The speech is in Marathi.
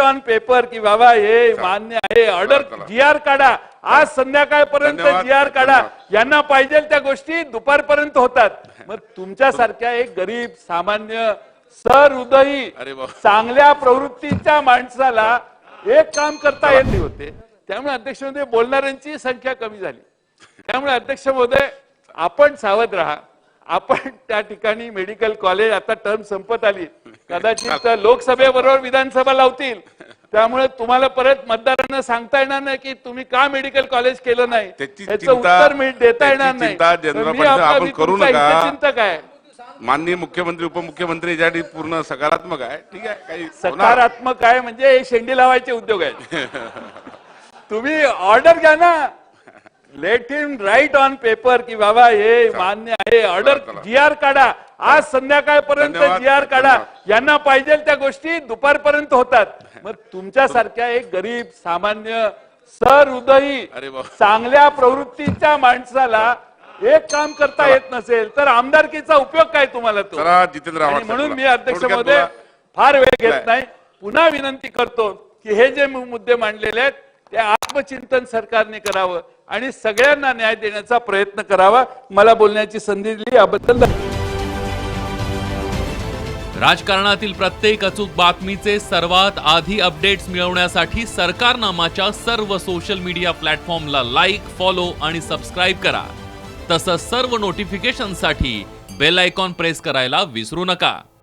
ऑन पेपर की बाबा हे मान्य आहे. ऑर्डर. जी आर काढा. आज संध्याकाळपर्यंत जी आर काढा. यांना पाहिजे त्या गोष्टी दुपारपर्यंत होतात. मग तुमच्यासारख्या एक गरीब सामान्य सहृदयी अरे वा. चांगल्या प्रवृत्तीच्या माणसाला एक काम करता येत नाही होते. त्यामुळे अध्यक्ष महोदय बोलणाऱ्यांची संख्या कमी झाली. त्यामुळे अध्यक्ष महोदय आपण सावध राहा. आपण त्या ठिकाणी मेडिकल कॉलेज आता टर्म संपत आली. कदाचित लोकसभेबरोबर विधानसभा लावतील. त्यामुळे तुम्हाला परत मतदारांना सांगता येणार नाही की तुम्ही का मेडिकल कॉलेज केलं नाही? त्याची उत्तर देता येणार नाही. करू नका. माननीय मुख्यमंत्री उपमुख्यमंत्री याच्यासाठी पूर्ण सकारात्मक आहे ठीक आहे काही. सकारात्मक आहे म्हणजे हे शेंडी लावायचे उद्योग आहेत. तुम्ही ऑर्डर घ्या ना. Let him write on paper की बाबा हे मान्य आहे ऑर्डर. जी आर काढा आज संध्याकाळपर्यंत जी आर काढा. यांना पाहिजे त्या गोष्टी दुपारपर्यंत होतात मग तुमच्यासारख्या एक गरीब सामान्य वा. चांगल्या प्रवृत्तीच्या माणसाला एक काम करता येत नसेल तर आमदारकीचा उपयोग काय तुम्हाला तो म्हणून मी. अध्यक्ष बोला. फार वेळ घेत नाही. नाही पुन्हा विनंती करतो की हे जे मुद्दे मांडलेले आहेत ते आत्मचिंतन सरकारने करावं आणि सगळ्यांना न्याय देण्याचा प्रयत्न करावा. मला बोलण्याची संधी दिली याबद्दल राजकारणातील प्रत्येक अचूक बातमीचे सर्वात आधी अपडेट्स मिळवण्यासाठी सरकारनामाच्या सर्व सोशल मीडिया प्लॅटफॉर्मला लाईक फॉलो आणि सबस्क्राईब करा. तसंच सर्व नोटिफिकेशनसाठी बेल आयकॉन प्रेस करायला विसरू नका.